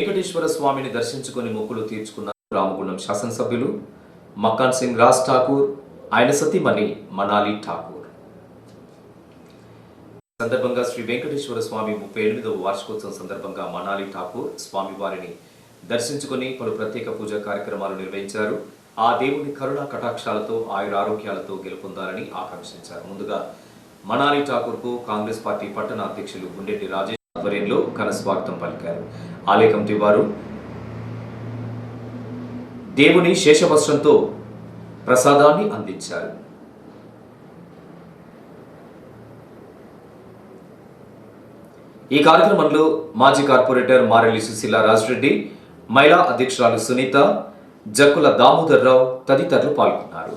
వెంకటేశ్వర స్వామిని దర్శించుకుని మొక్కులు తీర్చుకున్న రామగుండం శాసనసభ్యులు మక్కాన్ సింగ్ రాజ్ ఠాకూర్ ఆయన సతీమణి మనాలి ఠాకూర్. సందర్భంగా శ్రీ వెంకటేశ్వర స్వామి ముప్పై ఎనిమిదవ వార్షికోత్సవం సందర్భంగా మనాలి ఠాకూర్ స్వామి వారిని పలు ప్రత్యేక పూజా కార్యక్రమాలు నిర్వహించారు. ఆ దేవుని కరుణా కటాక్షాలతో ఆయుర ఆరోగ్యాలతో గెలుపొందాలని ఆకాంక్షించారు. ముందుగా మనాలి ఠాకూర్కు కాంగ్రెస్ పార్టీ పట్టణ అధ్యక్షులు గుండెడ్డి రాజేష్ ఆధ్వర్యంలో ఘన స్వాగతం పలికారు. ఆలయ కమిటీ వారు దేవుని శేషవస్త్రంతో ప్రసాదాన్ని అందించారు. ఈ కార్యక్రమంలో మాజీ కార్పొరేటర్ మారెల్లి సుశీల రాజరెడ్డి మహిళా అధ్యక్షురాలు సునీత జక్కుల దామోదర్ రావు తదితరులు పాల్గొన్నారు.